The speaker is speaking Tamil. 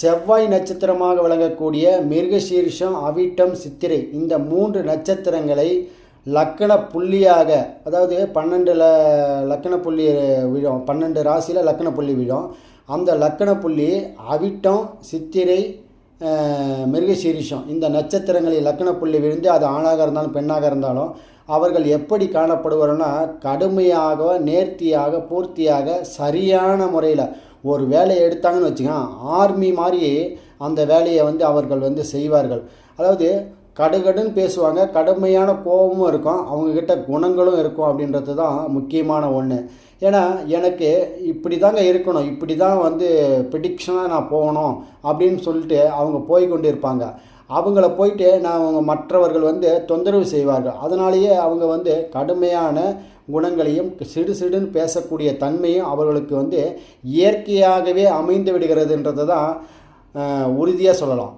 செவ்வாய் நட்சத்திரமாக விளங்கக்கூடிய மிருகசீர்ஷம் அவிட்டம் சித்திரை இந்த மூன்று நட்சத்திரங்களை லக்கண புள்ளியாக அதாவது பன்னெண்டில் லக்கண புள்ளி விழும் பன்னெண்டு ராசியில் லக்கண புள்ளி விழும். அந்த லக்கண புள்ளி அவிட்டம் சித்திரை மிருகசீரிஷம் இந்த நட்சத்திரங்களில் லக்கண புள்ளி விழுந்து அது ஆணாக இருந்தாலும் பெண்ணாக இருந்தாலும் அவர்கள் எப்படி காணப்படுவார்னா கடுமையாக நேர்த்தியாக பூர்த்தியாக சரியான முறையில் ஒரு வேலையை எடுத்தாங்கன்னு வச்சுக்கோங்க ஆர்மி மாதிரி அந்த வேலையை வந்து அவர்கள் வந்து செய்வார்கள். அதாவது கடுகடுன்னு பேசுவாங்க கடுமையான கோபமும் இருக்கும் அவங்கக்கிட்ட குணங்களும் இருக்கும் அப்படின்றது தான் முக்கியமான ஒன்று ஏன்னா எனக்கு இப்படி தாங்க இருக்கணும் இப்படி தான் வந்து ப்ரிடிக்ஷனாக நான் போகணும் அப்படின்னு சொல்லிட்டு அவங்க போய் கொண்டு இருப்பாங்க அவங்கள போயிட்டு நான் அவங்க மற்றவர்கள் வந்து தொந்தரவு செய்வார்கள். அதனாலேயே அவங்க வந்து கடுமையான குணங்களையும் சிடு சிடுன்னு பேசக்கூடிய தன்மையும் அவர்களுக்கு வந்து இயற்கையாகவே அமைந்து விடுகிறதுன்றது தான் உறுதியாக சொல்லலாம்.